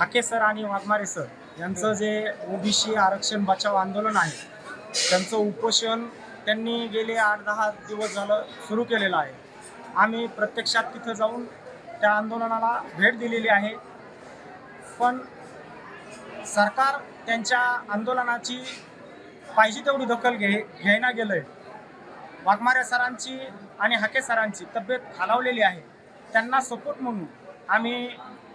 ठाके sir आणि Waghmare sir यांचं जे ओबीसी आरक्षण बचाव आंदोलन आहे त्यांचं उपोषण त्यांनी गेले आठ दहा दिवस झालं सुरू केलेलं आहे. आम्ही प्रत्यक्षात तिथं जाऊन त्या आंदोलनाला भेट दिलेली आहे. पण सरकार त्यांच्या आंदोलनाची पाहिजे तेवढी दखल घे घ्यायला गेलंय. वाघमारे सरांची आणि हाके सरांची तब्येत खालावलेली आहे. त्यांना सपोर्ट म्हणून आम्ही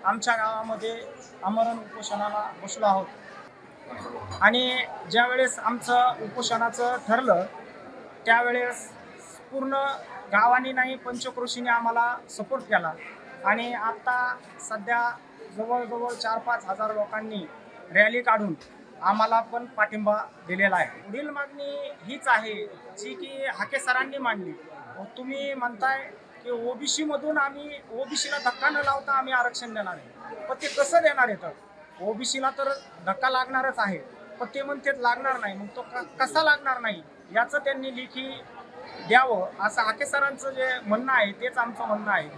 आमच्या गावामध्ये आमरण उपोषणाला बसलो आहोत. आणि ज्यावेळेस आमचं उपोषणाचं ठरलं त्यावेळेस पूर्ण गावाने नाही पंचक्रोशीने आम्हाला सपोर्ट केला. आणि आत्ता सध्या जवळजवळ चार पाच हजार लोकांनी रॅली काढून आम्हाला पण पाठिंबा दिलेला आहे. पुढील मागणी हीच आहे जी की हाके सरांनी मांडली. तुम्ही म्हणताय की ओबीसी मधून आम्ही ओबीसीला धक्का न लावता आम्ही आरक्षण देणार आहे. पण ते कसं देणार आहे तर? ओबीसीला तर धक्का लागणारच आहे. पण ते म्हणतात लागणार नाही. मग तो कसा लागणार नाही? याचं त्यांनी लेखी द्यावं असं हाके सरांचं जे म्हणणं आहे तेच आमचं म्हणणं आहे.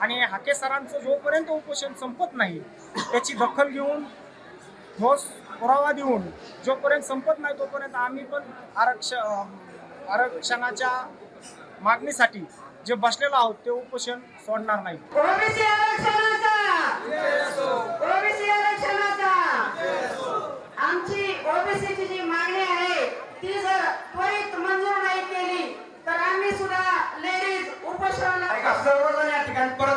आणि हाके सरांचं जोपर्यंत उपोषण संपत नाही त्याची दखल घेऊन ठोस पुरावा देऊन जोपर्यंत संपत नाही तोपर्यंत आम्ही पण आरक्ष आरक्षणाच्या मागणीसाठी जे बसलेलो आहोत ते उपोषण सोडणार नाही. आमची ओबीसीची जी मागणी आहे ती जर त्वरित मंजूर नाही केली तर आम्ही सुद्धा लेडीज सर्वजण या ठिकाणी परत